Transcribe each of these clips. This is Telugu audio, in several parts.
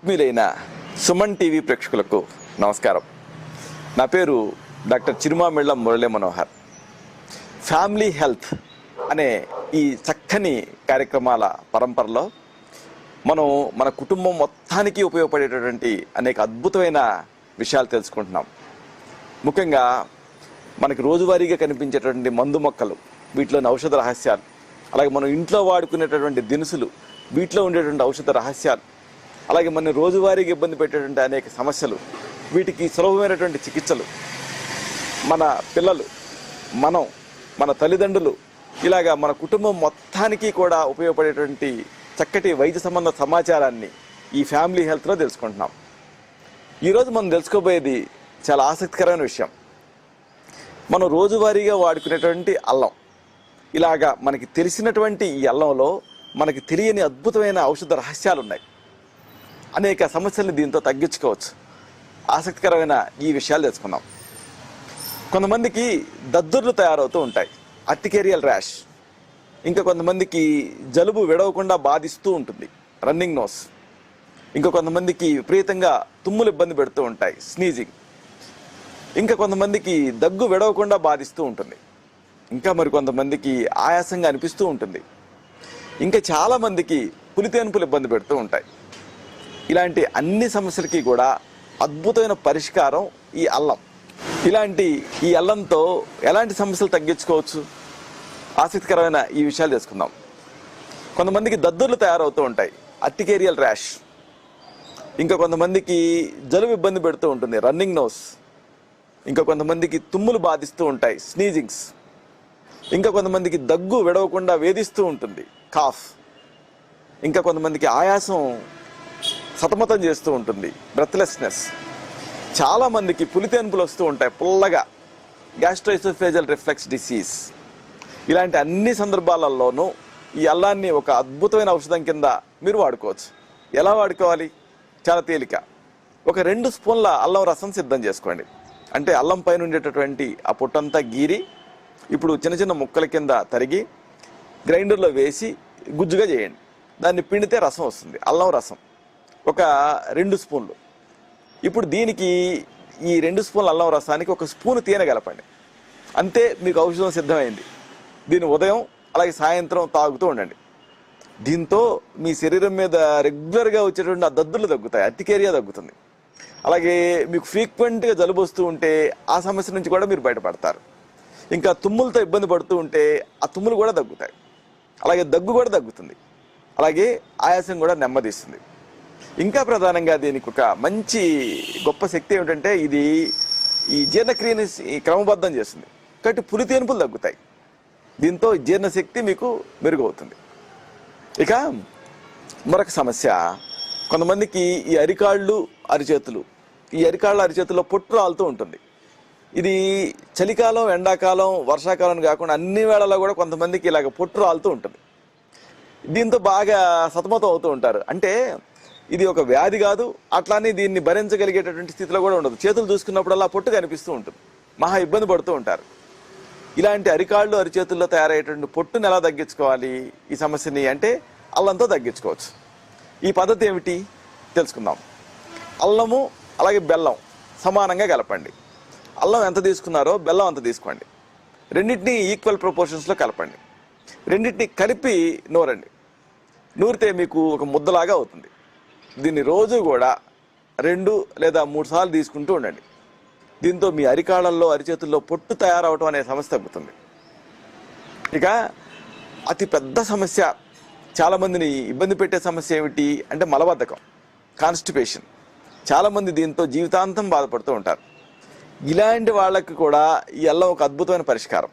ఆత్మీయులైన సుమన్ టీవీ ప్రేక్షకులకు నమస్కారం. నా పేరు doctor Chirumamilla Murali Manohar. Family health అనే ఈ చక్కని కార్యక్రమాల పరంపరలో మనం మన కుటుంబం మొత్తానికి ఉపయోగపడేటటువంటి అనేక అద్భుతమైన విషయాలు తెలుసుకుంటున్నాం. ముఖ్యంగా మనకి రోజువారీగా కనిపించేటటువంటి మందు మొక్కలు వీటిలోని ఔషధ రహస్యాలు అలాగే మనం ఇంట్లో వాడుకునేటటువంటి దినుసులు వీటిలో ఉండేటువంటి ఔషధ రహస్యాలు అలాగే మన రోజువారీగా ఇబ్బంది పెట్టేటువంటి అనేక సమస్యలు వీటికి సులభమైనటువంటి చికిత్సలు మన పిల్లలు మనం మన తల్లిదండ్రులు ఇలాగా మన కుటుంబం మొత్తానికి కూడా ఉపయోగపడేటువంటి చక్కటి వైద్య సంబంధ సమాచారాన్ని ఈ ఫ్యామిలీ హెల్త్లో తెలుసుకుంటున్నాం. ఈరోజు మనం తెలుసుకోబోయేది చాలా ఆసక్తికరమైన విషయం. మనం రోజువారీగా వాడుకునేటువంటి అల్లం. ఇలాగా మనకి తెలిసినటువంటి ఈ అల్లంలో మనకి తెలియని అద్భుతమైన ఔషధ రహస్యాలు ఉన్నాయి అనేక సమస్యల్ని దీంతో తగ్గించుకోవచ్చు. ఆసక్తికరమైన ఈ విషయాలు తెలుసుకుందాం. కొంతమందికి దద్దుర్లు తయారవుతూ ఉంటాయి. Urticarial rash. ఇంకా కొంతమందికి జలుబు విడవకుండా బాధిస్తూ ఉంటుంది. Running nose. ఇంకా కొంతమందికి విపరీతంగా తుమ్ములు ఇబ్బంది పెడుతూ ఉంటాయి. స్నీజింగ్. ఇంకా కొంతమందికి దగ్గు విడవకుండా బాధిస్తూ ఉంటుంది. ఇంకా మరి కొంతమందికి ఆయాసంగా అనిపిస్తూ ఉంటుంది. ఇంకా చాలామందికి పులితేనుపులు ఇబ్బంది పెడుతూ ఉంటాయి. ఇలాంటి అన్ని సమస్యలకి కూడా అద్భుతమైన పరిష్కారం ఈ అల్లం. ఇలాంటి ఈ అల్లంతో ఎలాంటి సమస్యలు తగ్గించుకోవచ్చు? ఆసక్తికరమైన ఈ విషయాలు తెలుసుకుందాం. కొంతమందికి దద్దుర్లు తయారవుతూ ఉంటాయి. Urticarial rash. ఇంకా కొంతమందికి జలుబు ఇబ్బంది పెడుతూ ఉంటుంది. Running nose. ఇంకా కొంతమందికి తుమ్ములు బాధిస్తూ ఉంటాయి. స్నీజింగ్స్. ఇంకా కొంతమందికి దగ్గు విడవకుండా వేధిస్తూ ఉంటుంది. కాఫ్. ఇంకా కొంతమందికి ఆయాసం సతమతం చేస్తూ ఉంటుంది. బ్రెత్లెస్నెస్ చాలా మందికి వస్తూ ఉంటాయి. పుల్లగా. గ్యాస్ట్రైసోఫేజల్ రిఫ్లెక్స్ డిసీజ్ ఇలాంటి అన్ని సందర్భాలలోనూ ఈ అల్లాన్ని ఒక అద్భుతమైన ఔషధం కింద మీరు వాడుకోవచ్చు. ఎలా వాడుకోవాలి? చాలా తేలిక. ఒక రెండు స్పూన్ల అల్లం రసం సిద్ధం చేసుకోండి. అంటే అల్లం పైన ఉండేటటువంటి ఆ పొట్టంతా గీరి ఇప్పుడు చిన్న చిన్న ముక్కల కింద తరిగి గ్రైండర్లో వేసి గుజ్జుగా చేయండి. దాన్ని పిండితే రసం వస్తుంది. అల్లం రసం. ఒక రెండు స్పూన్లు. ఇప్పుడు దీనికి ఈ రెండు స్పూన్ల అల్లం రసానికి ఒక స్పూన్ తేనె కలపండి. అంతే మీకు ఔషధం సిద్ధమైంది. దీన్ని ఉదయం అలాగే సాయంత్రం తాగుతూ ఉండండి. దీంతో మీ శరీరం మీద రెగ్యులర్గా వచ్చేటువంటి ఆ దద్దులు తగ్గుతాయి అతికేరియా తగ్గుతుంది. అలాగే మీకు ఫ్రీక్వెంట్గా జలుబు వస్తూ ఉంటే ఆ సమస్య నుంచి కూడా మీరు బయటపడతారు. ఇంకా తుమ్ములతో ఇబ్బంది పడుతూ ఉంటే ఆ తుమ్ములు కూడా తగ్గుతాయి. అలాగే దగ్గు కూడా తగ్గుతుంది. అలాగే ఆయాసం కూడా నెమ్మదిస్తుంది. ఇంకా ప్రధానంగా దీనికి ఒక మంచి గొప్ప శక్తి ఏమిటంటే ఇది ఈ జీర్ణక్రియని క్రమబద్ధం చేస్తుంది. కాబట్టి పులితేనుపులు తగ్గుతాయి. దీంతో జీర్ణశక్తి మీకు మెరుగవుతుంది. ఇక మరొక సమస్య. కొంతమందికి ఈ అరికాళ్ళు అరిచేతులు ఈ అరికాళ్ళ అరిచేతుల్లో పొట్టు రాలుతూ ఉంటుంది. ఇది చలికాలం ఎండాకాలం వర్షాకాలం కాకుండా అన్ని వేళల్లో కూడా కొంతమందికి ఇలాగ పొట్టు రాలుతూ ఉంటుంది. దీంతో బాగా సతమతం అవుతూ ఉంటారు. అంటే ఇది ఒక వ్యాధి కాదు అట్లానే దీన్ని భరించగలిగేటటువంటి స్థితిలో కూడా ఉండదు. చేతులు చూసుకున్నప్పుడల్లా పొట్టు కనిపిస్తూ ఉంటుంది. మహా ఇబ్బంది పడుతూ ఉంటారు. ఇలాంటి అరికాళ్ళు అరిచేతుల్లో తయారయ్యేటువంటి పొట్టుని ఎలా తగ్గించుకోవాలి? ఈ సమస్యని అంటే అల్లంతో తగ్గించుకోవచ్చు. ఈ పద్ధతి ఏమిటి? తెలుసుకుందాం. అల్లము అలాగే బెల్లం సమానంగా కలపండి. అల్లం ఎంత తీసుకున్నారో బెల్లం అంత తీసుకోండి. రెండింటిని ఈక్వల్ ప్రపోర్షన్స్లో కలపండి. రెండింటిని కలిపి నూరండి. నూరితే మీకు ఒక ముద్దలాగా అవుతుంది. దీన్ని రోజు కూడా రెండు లేదా మూడు సార్లు తీసుకుంటూ ఉండండి. దీంతో మీ అరికాళ్ళల్లో అరిచేతుల్లో పొట్టు తయారవటం అనే సమస్య తగ్గుతుంది. ఇక అతి పెద్ద సమస్య చాలామందిని ఇబ్బంది పెట్టే సమస్య ఏమిటి అంటే మలబద్ధకం కాన్స్టిపేషన్ చాలామంది దీంతో జీవితాంతం బాధపడుతూ ఉంటారు. ఇలాంటి వాళ్ళకి కూడా ఈ అల్లం ఒక అద్భుతమైన పరిష్కారం.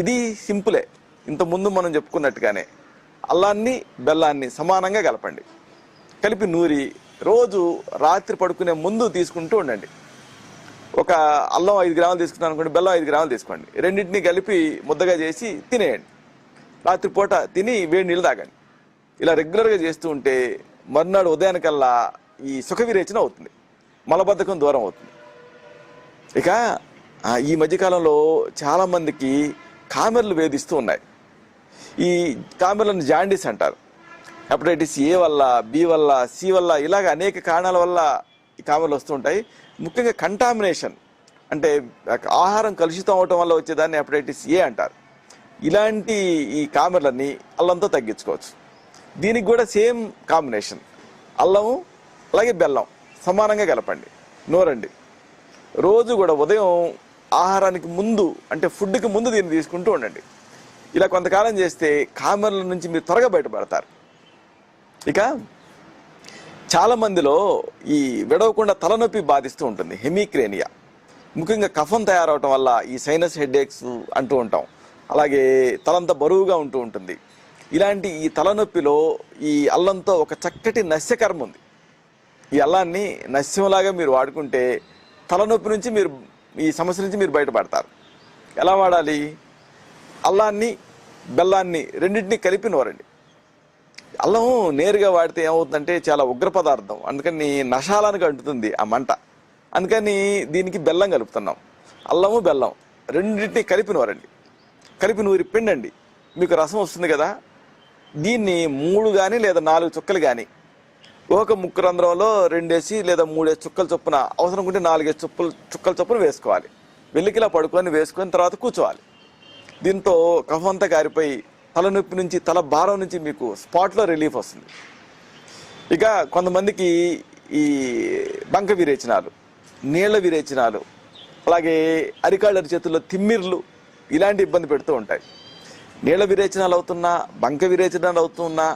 ఇది సింపులే. ఇంత ముందు మనం చెప్పుకున్నట్టుగానే అల్లాన్ని బెల్లాన్ని సమానంగా కలపండి. కలిపి నూరి రోజు రాత్రి పడుకునే ముందు తీసుకుంటూ ఉండండి. ఒక అల్లం ఐదు గ్రాములు తీసుకున్నాను అనుకోండి బెల్లం ఐదు గ్రాములు తీసుకోండి. రెండింటిని కలిపి ముద్దగా చేసి తినేయండి. రాత్రిపూట తిని వేడి నీళ్ళు తాగండి. ఇలా రెగ్యులర్గా చేస్తూ ఉంటే మర్నాడు ఉదయానికల్లా ఈ సుఖ విరేచన అవుతుంది. మలబద్ధకం దూరం అవుతుంది. ఇక ఈ మధ్యకాలంలో చాలామందికి కామెర్లు వేధిస్తూ ఉన్నాయి. ఈ కామెర్లను జాండీస్ అంటారు. హెపటైటిస్ ఏ వల్ల బి వల్ల సి వల్ల ఇలాగ అనేక కారణాల వల్ల ఈ కామెర్లు వస్తుంటాయి ముఖ్యంగా కంటామినేషన్ అంటే ఆహారం కలుషితం అవటం వల్ల వచ్చేదాన్ని హెపటైటిస్ ఏ అంటారు. ఇలాంటి ఈ కామెర్లన్నీ అల్లంతో తగ్గించుకోవచ్చు. దీనికి కూడా సేమ్ కాంబినేషన్ అల్లము అలాగే బెల్లం సమానంగా కలపండి. నూరండి. రోజు కూడా ఉదయం ఆహారానికి ముందు అంటే ఫుడ్కి ముందు దీన్ని తీసుకుంటూ ఉండండి. ఇలా కొంతకాలం చేస్తే కామెర్ల నుంచి మీరు త్వరగా బయటపడతారు. ఇక చాలా మందిలో ఈ విడవకుండా తలనొప్పి బాధిస్తూ ఉంటుంది హెమిక్రేనియా ముఖ్యంగా కఫం తయారవటం వల్ల ఈ సైనస్ హెడ్ఏక్స్ అంటూ ఉంటాం. అలాగే తలంతా బరువుగా ఉంటూ ఉంటుంది. ఇలాంటి ఈ తలనొప్పిలో ఈ అల్లంతో ఒక చక్కటి నస్యకర్మ ఉంది. ఈ అల్లాన్ని నస్యంలాగా మీరు వాడుకుంటే తలనొప్పి నుంచి మీరు ఈ సమస్య నుంచి మీరు బయటపడతారు. ఎలా వాడాలి? అల్లాన్ని బెల్లాన్ని రెండింటినీ కలిపి నోరండి. అల్లం నేరుగా వాడితే ఏమవుతుందంటే చాలా ఉగ్ర పదార్థం. అందుకని నషాలానికి అంటుతుంది ఆ మంట. అందుకని దీనికి బెల్లం కలుపుతున్నాం. అల్లము బెల్లం రెండింటినీ కలిపి నూరండి. కలిపి నూరి పిండండి. మీకు రసం వస్తుంది కదా? దీన్ని మూడు కానీ లేదా నాలుగు చుక్కలు కానీ ఒక ముక్కు రంధ్రంలో రెండేసి లేదా మూడేసి చుక్కల చొప్పున అవసరం ఉంటే నాలుగేసి చుక్కలు చుక్కల చొప్పున వేసుకోవాలి. వెల్లికిలా పడుకొని వేసుకొని తర్వాత కూర్చోవాలి. దీంతో కఫం అంతా కారిపోయి తలనొప్పి నుంచి తల భారం నుంచి మీకు స్పాట్లో రిలీఫ్ వస్తుంది. ఇక కొంతమందికి ఈ బంక విరేచనాలు నీళ్ళ విరేచనాలు అలాగే అరికాళ్ళ చేతుల్లో తిమ్మిర్లు ఇలాంటి ఇబ్బంది పెడుతూ ఉంటాయి. నీళ్ళ విరేచనాలు అవుతున్నా బంక విరేచనాలు అవుతున్నా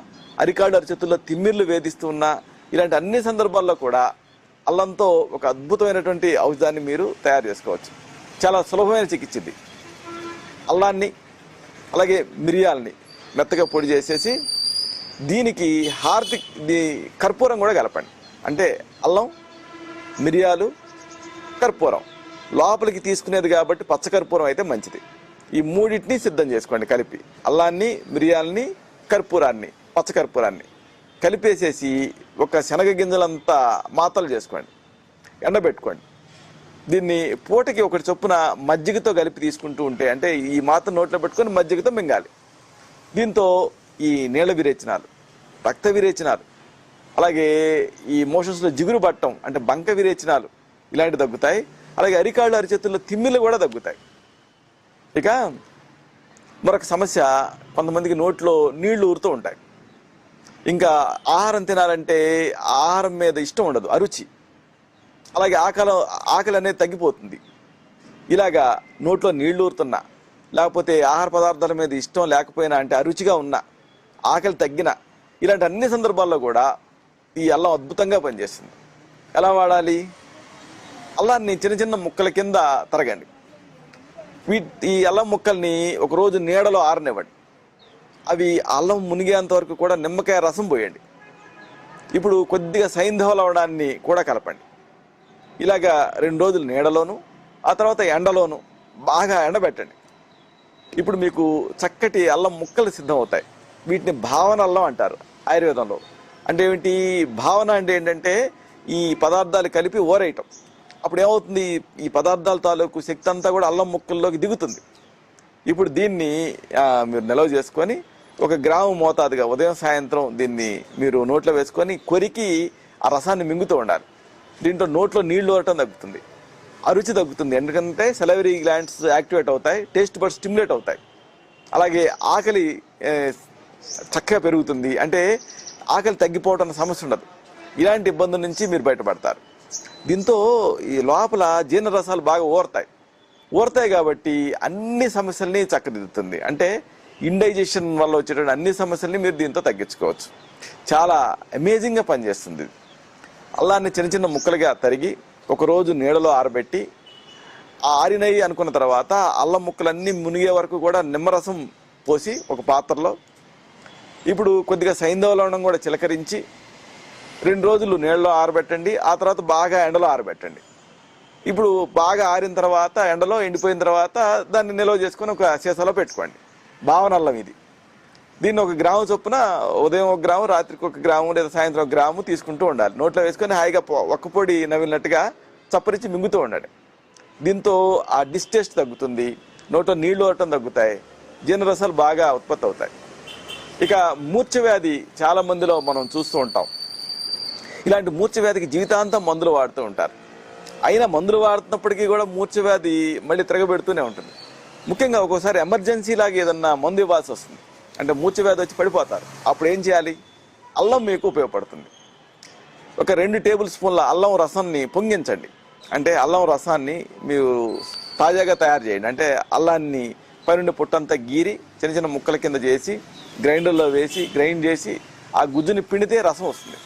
అరికాళ్ళ చేతుల్లో తిమ్మిర్లు వేధిస్తున్నా ఇలాంటి అన్ని సందర్భాల్లో కూడా అల్లంతో ఒక అద్భుతమైనటువంటి ఔషధాన్ని మీరు తయారు చేసుకోవచ్చు. చాలా సులభమైన చికిత్స ఇది. అల్లాన్ని అలాగే మిరియాలని మెత్తగా పొడి చేసేసి దీనికి హార్దిక్ దీ కర్పూరం కూడా కలపండి. అంటే అల్లం మిరియాలు కర్పూరం. లోపలికి తీసుకునేది కాబట్టి పచ్చకర్పూరం అయితే మంచిది. ఈ మూడింటిని సిద్ధం చేసుకోండి కలిపి. అల్లాన్ని మిరియాలని కర్పూరాన్ని పచ్చకర్పూరాన్ని కలిపేసేసి ఒక శనగ గింజలంతా మాతలు చేసుకోండి. ఎండబెట్టుకోండి. దీన్ని పూటకి ఒకటి చొప్పున మజ్జిగతో కలిపి తీసుకుంటూ ఉంటే అంటే ఈ మాత్రం నోట్లో పెట్టుకొని మజ్జిగతో మింగాలి. దీంతో ఈ నీళ్ళ విరేచనాలు రక్త విరేచనాలు అలాగే ఈ మోషన్స్లో జిగురు పట్టడం అంటే బంక విరేచనాలు ఇలాంటివి తగ్గుతాయి. అలాగే అరికాళ్ళు అరిచేతుల్లో తిమ్మిళ్ళు కూడా తగ్గుతాయి. ఇక మరొక సమస్య కొంతమందికి నోట్లో నీళ్ళు ఊరుతూ ఉంటాయి. ఇంకా ఆహారం తినాలంటే ఆహారం మీద ఇష్టం ఉండదు అరుచి. అలాగే ఆకలి ఆకలి అనేది తగ్గిపోతుంది. ఇలాగా నోట్లో నీళ్ళు ఊరుతున్నా లేకపోతే ఆహార పదార్థాల మీద ఇష్టం లేకపోయినా అంటే అరుచిగా ఉన్నా ఆకలి తగ్గిన ఇలాంటి అన్ని సందర్భాల్లో కూడా ఈ అల్లం అద్భుతంగా పనిచేస్తుంది. ఎలా వాడాలి? అల్లాన్ని చిన్న చిన్న ముక్కల కింద తరగండి. వీ ఈ అల్లం ముక్కల్ని ఒకరోజు నీడలో ఆరనివ్వండి. అవి అల్లం మునిగేంత వరకు కూడా నిమ్మకాయ రసం పోయండి. ఇప్పుడు కొద్దిగా సైంధవలవడాన్ని కూడా కలపండి. ఇలాగా రెండు రోజులు నీడలోను ఆ తర్వాత ఎండలోను బాగా ఎండబెట్టండి. ఇప్పుడు మీకు చక్కటి అల్లం ముక్కలు సిద్ధమవుతాయి. వీటిని భావన అల్లం అంటారు ఆయుర్వేదంలో. అంటే ఏమిటి? భావన అంటే ఏంటంటే ఈ పదార్థాలు కలిపి ఓరేయటం. అప్పుడు ఏమవుతుంది? ఈ పదార్థాల తాలూకు శక్తి అంతా కూడా అల్లం ముక్కల్లోకి దిగుతుంది. ఇప్పుడు దీన్ని మీరు నిల్వ చేసుకొని ఒక గ్రాము మోతాదుగా ఉదయం సాయంత్రం దీన్ని మీరు నోట్లో వేసుకొని కొరికి ఆ రసాన్ని మింగుతూ ఉండాలి. దీంట్లో నోట్లో నీళ్ళు ఊరటం తగ్గుతుంది. ఆ రుచి తగ్గుతుంది. ఎందుకంటే సెలవరీ గ్లాండ్స్ యాక్టివేట్ అవుతాయి టేస్ట్ బడ్ స్టిమ్యులేట్ అవుతాయి. అలాగే ఆకలి చక్కగా పెరుగుతుంది. అంటే ఆకలి తగ్గిపోవటం అన్న సమస్య ఉండదు. ఇలాంటి ఇబ్బందుల నుంచి మీరు బయటపడతారు. దీంతో ఈ లోపల జీర్ణరసాలు బాగా ఊరతాయి. ఊరతాయి కాబట్టి అన్ని సమస్యల్ని చక్కదిద్దుతుంది. అంటే ఇండైజెషన్ వల్ల వచ్చేటువంటి అన్ని సమస్యల్ని మీరు దీంతో తగ్గించుకోవచ్చు. చాలా అమేజింగ్గా పనిచేస్తుంది ఇది. అల్లాన్ని చిన్న చిన్న ముక్కలుగా తరిగి ఒకరోజు నీడలో ఆరబెట్టి ఆరినయి అనుకున్న తర్వాత అల్లం ముక్కలన్నీ మునిగే వరకు కూడా నిమ్మరసం పోసి ఒక పాత్రలో ఇప్పుడు కొద్దిగా సైంధవ లవణం కూడా చిలకరించి రెండు రోజులు నీళ్ళలో ఆరబెట్టండి ఆ తర్వాత బాగా ఎండలో ఆరబెట్టండి. ఇప్పుడు బాగా ఆరిన తర్వాత ఎండలో ఎండిపోయిన తర్వాత దాన్ని నిల్వ చేసుకొని ఒక సీసాలో పెట్టుకోండి. భావనల్లం ఇది. దీన్ని ఒక గ్రాము చొప్పున ఉదయం ఒక గ్రాము రాత్రికి ఒక గ్రాము లేదా సాయంత్రం ఒక గ్రాము తీసుకుంటూ ఉండాలి. నోట్లో వేసుకొని హాయిగా పొ- ఒక్క పొడి నవిలినట్టుగా చప్పరించి మింగుతూ ఉండాలి దీంతో ఆ డిస్టేస్ట్ తగ్గుతుంది నోట్లో నీళ్ళు అవటం తగ్గుతాయి జీర్ణరసాలు బాగా ఉత్పత్తి అవుతాయి. ఇక మూర్ఛ వ్యాధి చాలా మందిలో మనం చూస్తూ ఉంటాం. ఇలాంటి మూర్చవ్యాధికి జీవితాంతం మందులు వాడుతూ ఉంటారు. అయినా మందులు వాడుతున్నప్పటికీ కూడా మూర్చవ్యాధి మళ్ళీ తిరగబెడుతూనే ఉంటుంది. ముఖ్యంగా ఒక్కోసారి ఎమర్జెన్సీ లాగా ఏదన్నా మందు ఇవ్వాల్సి వస్తుంది. అంటే మూర్ఛవ్యాధి వచ్చి పడిపోతారు. అప్పుడు ఏం చేయాలి? అల్లం మీకు ఉపయోగపడుతుంది. ఒక రెండు టేబుల్ స్పూన్ల అల్లం రసాన్ని పొంగించండి. అంటే అల్లం రసాన్ని మీరు తాజాగా తయారు చేయండి. అంటే అల్లాన్ని పైనుండి పుట్టంతా గీరి చిన్న చిన్న ముక్కల కింద చేసి గ్రైండర్లో వేసి గ్రైండ్ చేసి ఆ గుజ్జుని పిండితే రసం వస్తుంది.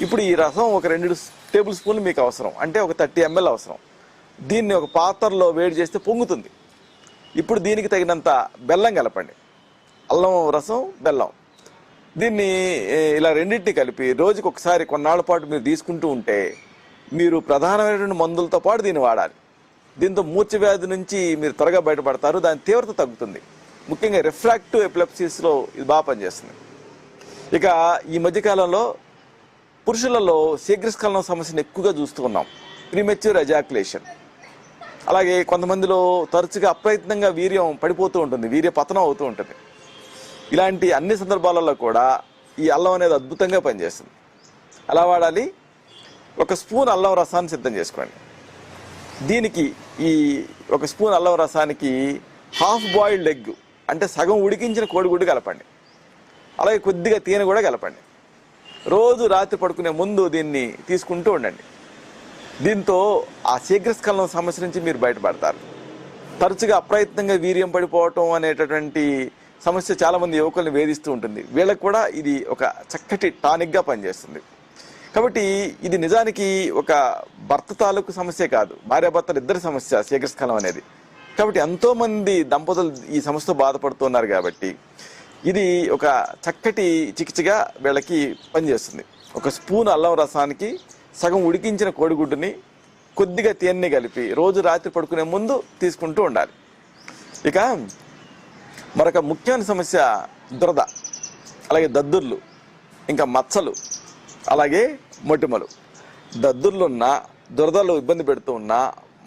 ఇప్పుడు ఈ రసం ఒక రెండు టేబుల్ స్పూన్లు మీకు అవసరం. అంటే ఒక థర్టీ ఎంఎల్ అవసరం. దీన్ని ఒక పాత్రలో వేడి చేస్తే పొంగుతుంది. ఇప్పుడు దీనికి తగినంత బెల్లం కలపండి. అల్లం రసం బెల్లం. దీన్ని ఇలా రెండింటిని కలిపి రోజుకి ఒకసారి కొన్నాళ్ళ పాటు మీరు తీసుకుంటూ ఉంటే మీరు ప్రధానమైనటువంటి మందులతో పాటు దీన్ని వాడాలి. దీంతో మూర్ఛ వ్యాధి నుంచి మీరు త్వరగా బయటపడతారు. దాని తీవ్రత తగ్గుతుంది. ముఖ్యంగా రిఫ్రాక్టివ్ ఎపిలెప్సీస్లో ఇది బాగా పనిచేస్తుంది. ఇక ఈ మధ్యకాలంలో పురుషులలో శీఘ్రస్ఖలనం సమస్యను ఎక్కువగా చూస్తూ ఉన్నాం. Premature ejaculation. అలాగే కొంతమందిలో తరచుగా అప్రయత్నంగా వీర్యం పడిపోతూ ఉంటుంది. వీర్య పతనం అవుతూ ఉంటుంది. ఇలాంటి అన్ని సందర్భాలలో కూడా ఈ అల్లం అనేది అద్భుతంగా పనిచేస్తుంది. ఎలా వాడాలి? ఒక స్పూన్ అల్లం రసాన్ని సిద్ధం చేసుకోండి. దీనికి ఈ ఒక స్పూన్ అల్లం రసానికి హాఫ్ బాయిల్డ్ ఎగ్ అంటే సగం ఉడికించిన కోడిగుడ్డు కలపండి. అలాగే కొద్దిగా తేనె కూడా కలపండి. రోజు రాత్రి పడుకునే ముందు దీన్ని తీసుకుంటూ ఉండండి. దీంతో ఆ శీఘ్రస్కలనం సమస్య నుంచి మీరు బయటపడతారు. తరచుగా అప్రయత్నంగా వీర్యం పడిపోవటం అనేటటువంటి సమస్య చాలామంది యువకుల్ని వేధిస్తూ ఉంటుంది. వీళ్ళకి కూడా ఇది ఒక చక్కటి టానిక్గా పనిచేస్తుంది. కాబట్టి ఇది నిజానికి ఒక భర్త తాలూకు సమస్య కాదు. భార్యాభర్తలు ఇద్దరి సమస్య శీఘ్రస్థలం అనేది. కాబట్టి ఎంతోమంది దంపతులు ఈ సమస్యతో బాధపడుతున్నారు కాబట్టి ఇది ఒక చక్కటి చికిత్సగా వీళ్ళకి పనిచేస్తుంది. ఒక స్పూన్ అల్లం రసానికి సగం ఉడికించిన కోడిగుడ్డుని కొద్దిగా తేనె కలిపి రోజు రాత్రి పడుకునే ముందు తీసుకుంటూ ఉండాలి. ఇక మరొక ముఖ్యమైన సమస్య దురద అలాగే దద్దుర్లు ఇంకా మచ్చలు అలాగే మొటిమలు. దద్దుర్లున్నా దురదలు ఇబ్బంది పెడుతూ ఉన్నా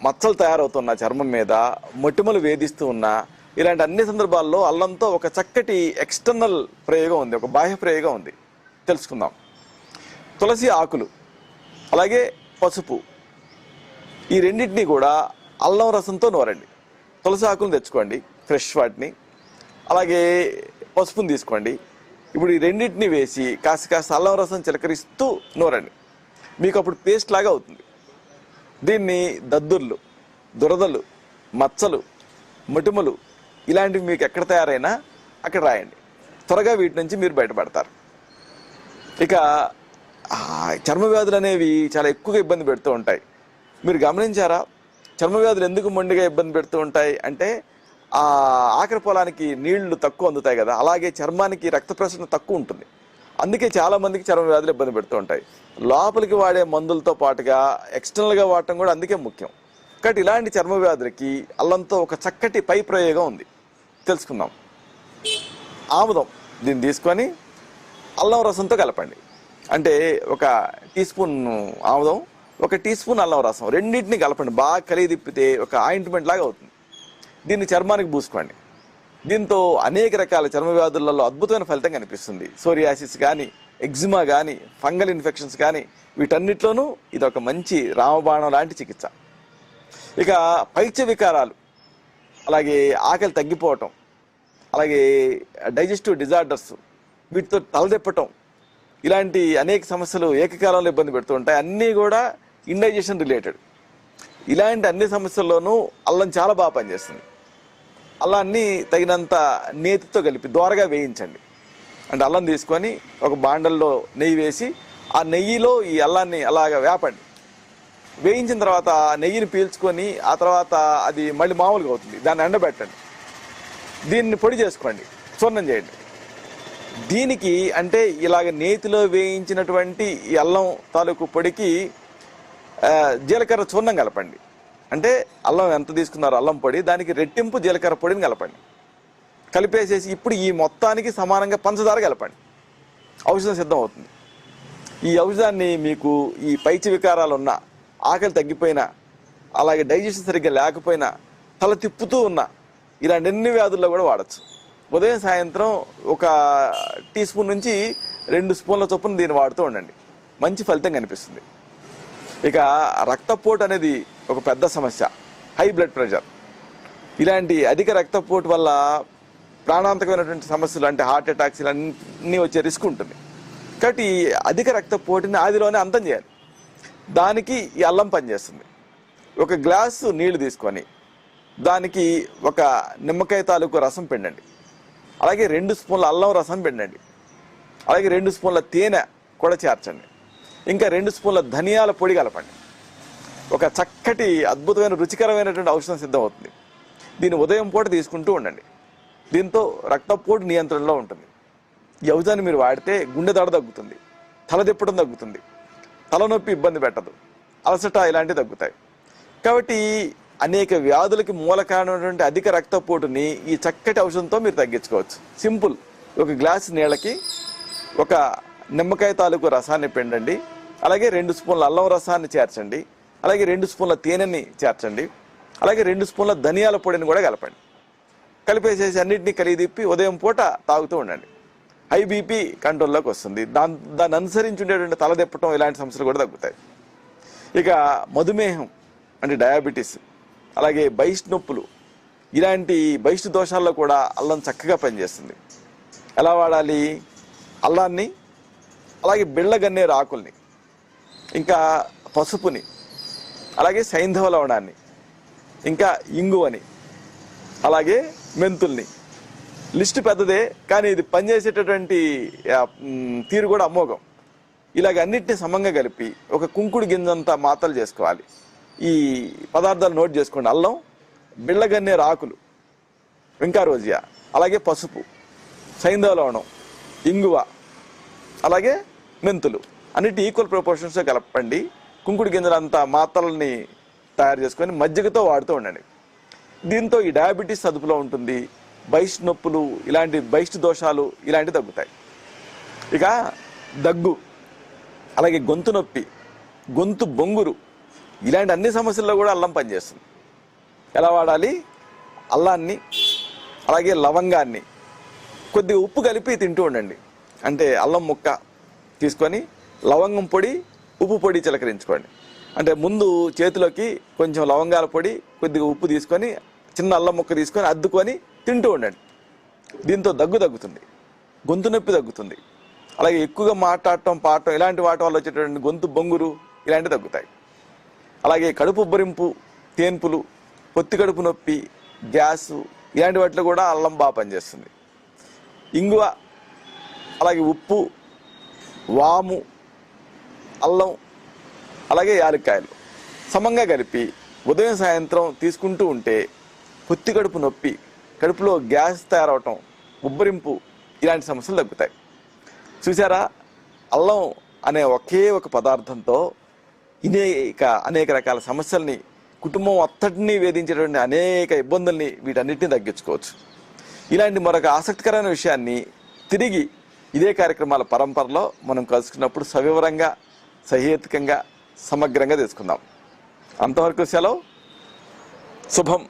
మచ్చలు తయారవుతున్న చర్మం మీద మొటిమలు వేధిస్తూ ఉన్నా ఇలాంటి అన్ని సందర్భాల్లో అల్లంతో ఒక చక్కటి ఎక్స్టర్నల్ ప్రయోగం ఉంది ఒక బాహ్య ప్రయోగం ఉంది. తెలుసుకుందాం. తులసి ఆకులు అలాగే పసుపు ఈ రెండింటినీ కూడా అల్లం రసంతో నూరండి. తులసి ఆకులు తెచ్చుకోండి ఫ్రెష్ వాటిని. అలాగే పసుపుని తీసుకోండి. ఇప్పుడు ఈ రెండింటిని వేసి కాస్త కాస్త అల్లం రసం చిలకరిస్తూ నూరండి. మీకు అప్పుడు పేస్ట్ లాగా అవుతుంది. దీన్ని దద్దుర్లు దురదలు మచ్చలు మొటిమలు ఇలాంటివి మీకు ఎక్కడ తయారైనా అక్కడ రాయండి. త్వరగా వీటి నుంచి మీరు బయటపడతారు. ఇక చర్మ వ్యాధులు అనేవి చాలా ఎక్కువగా ఇబ్బంది పెడుతూ ఉంటాయి. మీరు గమనించారా? చర్మ వ్యాధులు ఎందుకు మొండిగా ఇబ్బంది పెడుతూ ఉంటాయి? అంటే ఆ ఆఖరి పొలానికి నీళ్ళు తక్కువ అందుతాయి కదా అలాగే చర్మానికి రక్త ప్రసరణ తక్కువ ఉంటుంది. అందుకే చాలా మందికి చర్మ వ్యాధులు ఇబ్బంది పెడుతూ ఉంటాయి. లోపలికి వాడే మందులతో పాటుగా ఎక్స్టర్నల్గా వాడటం కూడా అందుకే ముఖ్యం. కాబట్టి ఇలాంటి చర్మ వ్యాధులకి అల్లంతో ఒక చక్కటి పై ప్రయోగం ఉంది. తెలుసుకుందాం. ఆముదం దీన్ని తీసుకొని అల్లం రసంతో కలపండి. అంటే ఒక టీ స్పూన్ ఆముదం ఒక టీ స్పూన్ అల్లం రసం రెండింటిని కలపండి. బాగా కలిగి తిప్పితే ఒక ఆయింట్మెంట్ లాగా అవుతుంది. దీన్ని చర్మానికి పూసుకోండి. దీంతో అనేక రకాల చర్మ వ్యాధులలో అద్భుతమైన ఫలితం కనిపిస్తుంది. సోరియాసిస్ కానీ ఎగ్జిమా కానీ ఫంగల్ ఇన్ఫెక్షన్స్ కానీ వీటన్నిటిలోనూ ఇది ఒక మంచి రామబాణం లాంటి చికిత్స. ఇక పైత్య వికారాలు అలాగే ఆకలి తగ్గిపోవటం అలాగే డైజెస్టివ్ డిజార్డర్స్ వీటితో తలదెప్పటం ఇలాంటి అనేక సమస్యలు ఏకకాలంలో ఇబ్బంది పెడుతూ ఉంటాయి. అన్నీ కూడా ఇండైజెషన్ రిలేటెడ్. ఇలాంటి అన్ని సమస్యల్లోనూ అల్లం చాలా బాగా పనిచేస్తుంది. అల్లాన్ని తగినంత నేతితో కలిపి దోరగా వేయించండి. అంటే అల్లం తీసుకొని ఒక బాండల్లో నెయ్యి వేసి ఆ నెయ్యిలో ఈ అల్లాన్ని అలాగ వేపండి. వేయించిన తర్వాత నెయ్యిని పీల్చుకొని ఆ తర్వాత అది మళ్ళీ మామూలుగా అవుతుంది. దాన్ని ఎండబెట్టండి. దీన్ని పొడి చేసుకోండి. చూర్ణం చేయండి. దీనికి అంటే ఇలాగ నేతిలో వేయించినటువంటి ఈ అల్లం తాలూకు పొడికి జీలకర్ర చూర్ణం కలపండి. అంటే అల్లం ఎంత తీసుకున్నారో అల్లం పొడి దానికి రెట్టింపు జీలకర్ర పొడిని కలపండి. కలిపేసేసి ఇప్పుడు ఈ మొత్తానికి సమానంగా పంచదార కలపండి. ఔషధం సిద్ధం అవుతుంది ఈ ఔషధాన్ని మీకు ఈ పైచి వికారాలు ఉన్న ఆకలి తగ్గిపోయినా అలాగే డైజెషన్ సరిగ్గా లేకపోయినా తల తిప్పుతూ ఉన్న ఇలాంటి ఎన్ని వ్యాధుల్లో కూడా వాడచ్చు. ఉదయం సాయంత్రం ఒక టీ స్పూన్ నుంచి రెండు స్పూన్ల చొప్పున దీన్ని వాడుతూ ఉండండి. మంచి ఫలితం కనిపిస్తుంది. ఇక రక్తపోటు అనేది ఒక పెద్ద సమస్య హై బ్లడ్ ప్రెషర్. ఇలాంటి అధిక రక్తపోటు వల్ల ప్రాణాంతకమైనటువంటి సమస్యలు అంటే హార్ట్ అటాక్స్ ఇలాంటివన్నీ వచ్చే రిస్క్ ఉంటుంది. కాబట్టి అధిక రక్తపోటుని ఆదిలోనే అంతం చేయాలి. దానికి ఈ అల్లం పనిచేస్తుంది. ఒక గ్లాసు నీళ్ళు తీసుకొని దానికి ఒక నిమ్మకాయ తాలూకు రసం పిండండి. అలాగే రెండు స్పూన్ల అల్లం రసం పిండండి. అలాగే రెండు స్పూన్ల తేనె కూడా చేర్చండి. ఇంకా రెండు స్పూన్ల ధనియాల పొడి కలపండి. ఒక చక్కటి అద్భుతమైన రుచికరమైనటువంటి ఔషధం సిద్ధమవుతుంది. దీన్ని ఉదయం పూట తీసుకుంటూ ఉండండి. దీంతో రక్తపోటు నియంత్రణలో ఉంటుంది. ఈ ఔషధాన్ని మీరు వాడితే గుండె దడ తగ్గుతుంది తల తిప్పడం తగ్గుతుంది తలనొప్పి ఇబ్బంది పెట్టదు అలసట ఇలాంటివి తగ్గుతాయి. కాబట్టి అనేక వ్యాధులకి మూల కారణమైనటువంటి అధిక రక్తపోటుని ఈ చక్కటి ఔషధంతో మీరు తగ్గించుకోవచ్చు. సింపుల్. ఒక గ్లాస్ నీళ్ళకి ఒక నిమ్మకాయ తాలూకు రసాన్ని పిండండి. అలాగే రెండు స్పూన్ల అల్లం రసాన్ని చేర్చండి. అలాగే రెండు స్పూన్ల తేనెని చేర్చండి. అలాగే రెండు స్పూన్ల ధనియాల పొడిని కూడా కలపండి. కలిపేసేసి అన్నింటినీ కలిగి తిప్పి ఉదయం పూట తాగుతూ ఉండండి. హై బీపీ కంట్రోల్లోకి వస్తుంది. దాని దాన్ని అనుసరించి ఉండేటువంటి తలదెప్పటం ఇలాంటి సమస్యలు కూడా తగ్గుతాయి. ఇక మధుమేహం అంటే డయాబెటీస్ అలాగే బహిష్ట్ నొప్పులు ఇలాంటి బహిష్ట్ దోషాల్లో కూడా అల్లం చక్కగా పనిచేస్తుంది. ఎలా వాడాలి? అల్లాన్ని అలాగే బిళ్ళగన్నేరు ఆకుల్ని. ఇంకా పసుపుని అలాగే సైంధవ లవణాన్ని ఇంకా ఇంగువని అలాగే మెంతుల్ని. లిస్టు పెద్దదే కానీ ఇది పనిచేసేటటువంటి తీరు కూడా అమోఘం. ఇలాగ అన్నిటిని సమంగా కలిపి ఒక కుంకుడు గింజంతా మాతలు చేసుకోవాలి. ఈ పదార్థాలు నోట్ చేసుకోండి. అల్లం బిళ్ళగన్నే ఆకులు ఇంకా రోజియా అలాగే పసుపు సైంధవ లవణం ఇంగువ అలాగే మెంతులు. అన్నిటి ఈక్వల్ ప్రపోర్షన్స్లో కలపండి. కుంకుడు గింజలంతా మాతలని తయారు చేసుకొని మజ్జిగతో వాడుతూ ఉండండి. దీంతో ఈ డయాబెటీస్ అదుపులో ఉంటుంది. బైస్ట్ నొప్పులు ఇలాంటి బైస్ట్ దోషాలు ఇలాంటివి తగ్గుతాయి. ఇక దగ్గు అలాగే గొంతు నొప్పి గొంతు బొంగురు ఇలాంటి అన్ని సమస్యల్లో కూడా అల్లం పనిచేస్తుంది. ఎలా వాడాలి? అల్లాన్ని అలాగే లవంగాన్ని కొద్దిగా ఉప్పు కలిపి తింటూ ఉండండి. అంటే అల్లం ముక్క తీసుకొని లవంగం పొడి ఉప్పు పొడి చిలకరించుకోండి. అంటే ముందు చేతిలోకి కొంచెం లవంగాల పొడి కొద్దిగా ఉప్పు తీసుకొని చిన్న అల్లం ముక్క తీసుకొని అద్దుకొని తింటూ ఉండండి. దీంతో దగ్గు తగ్గుతుంది గొంతు నొప్పి తగ్గుతుంది. అలాగే ఎక్కువగా మాట్లాడటం పాడటం ఇలాంటి వాటి వల్ల వచ్చేటటువంటి గొంతు బొంగురు ఇలాంటివి తగ్గుతాయి. అలాగే కడుపు ఉబ్బరింపు తేన్పులు పొత్తి కడుపు నొప్పి గ్యాసు ఇలాంటి వాటిలో కూడా అల్లం బాగా పనిచేస్తుంది. ఇంగువ అలాగే ఉప్పు వాము అల్లం అలాగే యాలక్కాయలు. సమంగా కలిపి ఉదయం సాయంత్రం తీసుకుంటూ ఉంటే పొత్తి కడుపు నొప్పి కడుపులో గ్యాస్ తయారవటం ఉబ్బరింపు ఇలాంటి సమస్యలు తగ్గుతాయి. చూసారా అల్లం అనే ఒకే ఒక పదార్థంతో ఇక అనేక రకాల సమస్యల్ని కుటుంబం అంతటినీ వేధించేటువంటి అనేక ఇబ్బందుల్ని వీటన్నిటిని తగ్గించుకోవచ్చు. ఇలాంటి మరొక ఆసక్తికరమైన విషయాన్ని తిరిగి ఇదే కార్యక్రమాల పరంపరలో మనం కలుసుకున్నప్పుడు సవివరంగా సహేతుకంగా సమగ్రంగా తెలుసుకుందాం అంతవరకు సెలవు. శుభం.